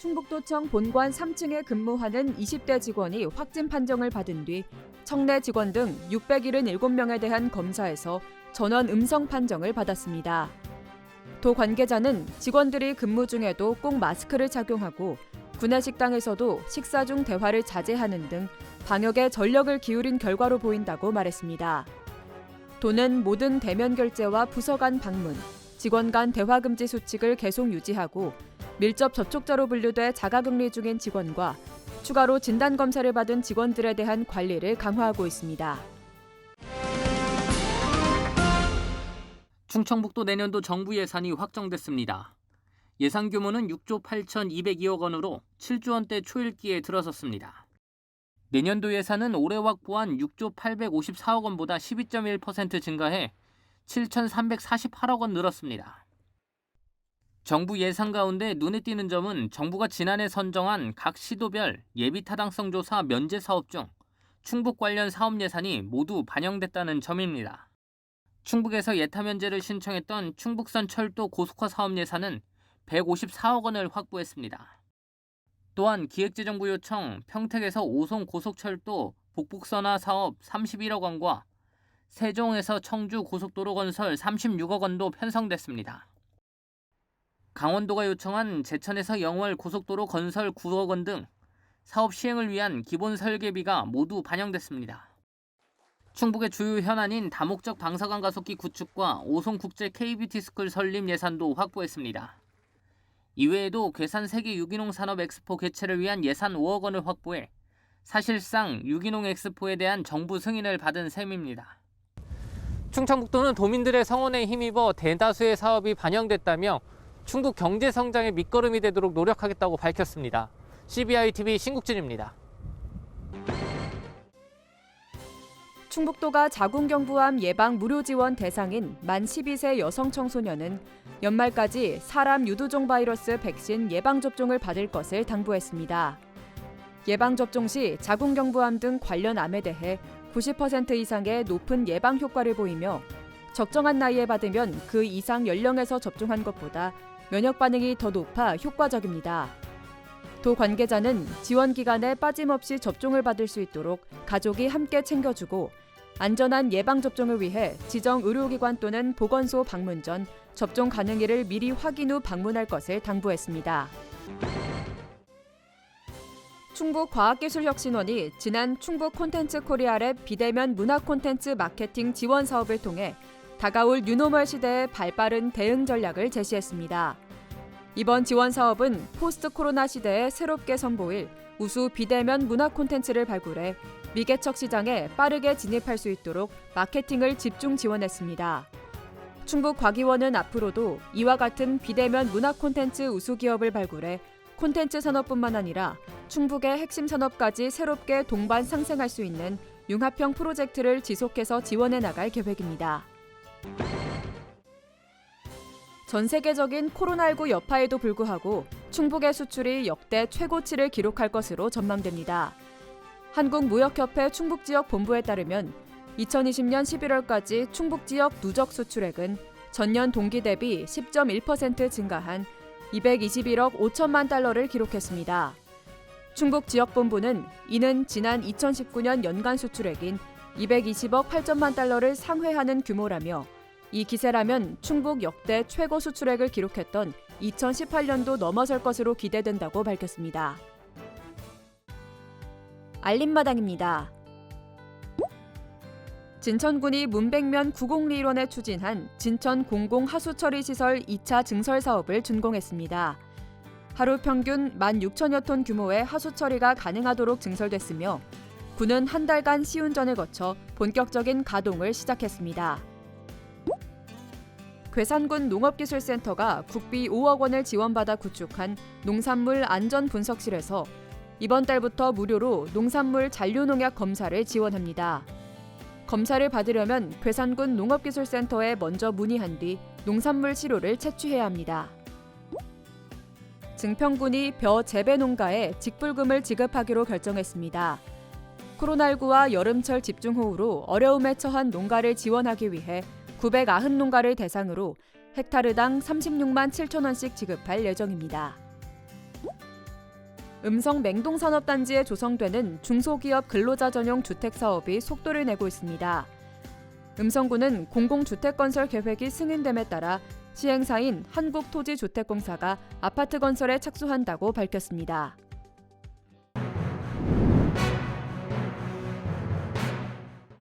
충북도청 본관 3층에 근무하는 20대 직원이 확진 판정을 받은 뒤 청내 직원 등 677명에 대한 검사에서 전원 음성 판정을 받았습니다. 도 관계자는 직원들이 근무 중에도 꼭 마스크를 착용하고 구내 식당에서도 식사 중 대화를 자제하는 등 방역에 전력을 기울인 결과로 보인다고 말했습니다. 도는 모든 대면 결제와 부서 간 방문, 직원 간 대화 금지 수칙을 계속 유지하고 밀접 접촉자로 분류돼 자가격리 중인 직원과 추가로 진단 검사를 받은 직원들에 대한 관리를 강화하고 있습니다. 충청북도 내년도 정부 예산이 확정됐습니다. 예산 규모는 6조 8,202억 원으로 7조 원대 초읽기에 들어섰습니다. 내년도 예산은 올해 확보한 6조 854억 원보다 12.1% 증가해 7,348억 원 늘었습니다. 정부 예산 가운데 눈에 띄는 점은 정부가 지난해 선정한 각 시도별 예비 타당성 조사 면제 사업 중 충북 관련 사업 예산이 모두 반영됐다는 점입니다. 충북에서 예타 면제를 신청했던 충북선 철도 고속화 사업 예산은 154억 원을 확보했습니다. 또한 기획재정부 요청 평택에서 오송 고속철도 복북선화 사업 31억 원과 세종에서 청주 고속도로 건설 36억 원도 편성됐습니다. 강원도가 요청한 제천에서 영월 고속도로 건설 9억 원 등 사업 시행을 위한 기본 설계비가 모두 반영됐습니다. 충북의 주요 현안인 다목적 방사관 가속기 구축과 오송국제 KBT 스쿨 설립 예산도 확보했습니다. 이외에도 괴산 세계 유기농 산업 엑스포 개최를 위한 예산 5억 원을 확보해 사실상 유기농 엑스포에 대한 정부 승인을 받은 셈입니다. 충청북도는 도민들의 성원에 힘입어 대다수의 사업이 반영됐다며 충북 경제 성장의 밑거름이 되도록 노력하겠다고 밝혔습니다. CBI TV 신국진입니다. 충북도가 자궁경부암 예방 무료 지원 대상인 만 12세 여성 청소년은 연말까지 사람 유두종 바이러스 백신 예방 접종을 받을 것을 당부했습니다. 예방 접종 시 자궁경부암 등 관련 암에 대해 90% 이상의 높은 예방 효과를 보이며 적정한 나이에 받으면 그 이상 연령에서 접종한 것보다 면역 반응이 더 높아 효과적입니다. 도 관계자는 지원 기간에 빠짐없이 접종을 받을 수 있도록 가족이 함께 챙겨주고 안전한 예방 접종을 위해 지정 의료기관 또는 보건소 방문 전 접종 가능일을 미리 확인 후 방문할 것을 당부했습니다. 충북 과학기술혁신원이 지난 충북 콘텐츠 코리아랩 비대면 문화 콘텐츠 마케팅 지원 사업을 통해 다가올 뉴노멀 시대의 발빠른 대응 전략을 제시했습니다. 이번 지원 사업은 포스트 코로나 시대에 새롭게 선보일 우수 비대면 문화 콘텐츠를 발굴해 미개척 시장에 빠르게 진입할 수 있도록 마케팅을 집중 지원했습니다. 충북 과기원은 앞으로도 이와 같은 비대면 문화 콘텐츠 우수 기업을 발굴해 콘텐츠 산업뿐만 아니라 충북의 핵심 산업까지 새롭게 동반 상생할 수 있는 융합형 프로젝트를 지속해서 지원해 나갈 계획입니다. 전 세계적인 코로나19 여파에도 불구하고 충북의 수출이 역대 최고치를 기록할 것으로 전망됩니다. 한국무역협회 충북지역 본부에 따르면 2020년 11월까지 충북 지역 누적 수출액은 전년 동기 대비 10.1% 증가한 221억 5천만 달러를 기록했습니다. 충북 지역본부는 이는 지난 2019년 연간 수출액인 220억 8천만 달러를 상회하는 규모라며 이 기세라면 충북 역대 최고 수출액을 기록했던 2018년도 넘어설 것으로 기대된다고 밝혔습니다. 알림마당입니다. 진천군이 문백면 구공리원에 추진한 진천 공공 하수처리 시설 2차 증설 사업을 준공했습니다. 하루 평균 16,000여 톤 규모의 하수 처리가 가능하도록 증설됐으며 군은 한 달간 시운전을 거쳐 본격적인 가동을 시작했습니다. 괴산군 농업기술센터가 국비 5억 원을 지원받아 구축한 농산물 안전 분석실에서 이번 달부터 무료로 농산물 잔류농약 검사를 지원합니다. 검사를 받으려면 괴산군 농업기술센터에 먼저 문의한 뒤 농산물 치료를 채취해야 합니다. 증평군이 벼 재배 농가에 직불금을 지급하기로 결정했습니다. 코로나19와 여름철 집중호우로 어려움에 처한 농가를 지원하기 위해 990 농가를 대상으로 헥타르당 36만 7천 원씩 지급할 예정입니다. 음성 맹동산업단지에 조성되는 중소기업 근로자 전용 주택 사업이 속도를 내고 있습니다. 음성구는 공공주택 건설 계획이 승인됨에 따라 시행사인 한국토지주택공사가 아파트 건설에 착수한다고 밝혔습니다.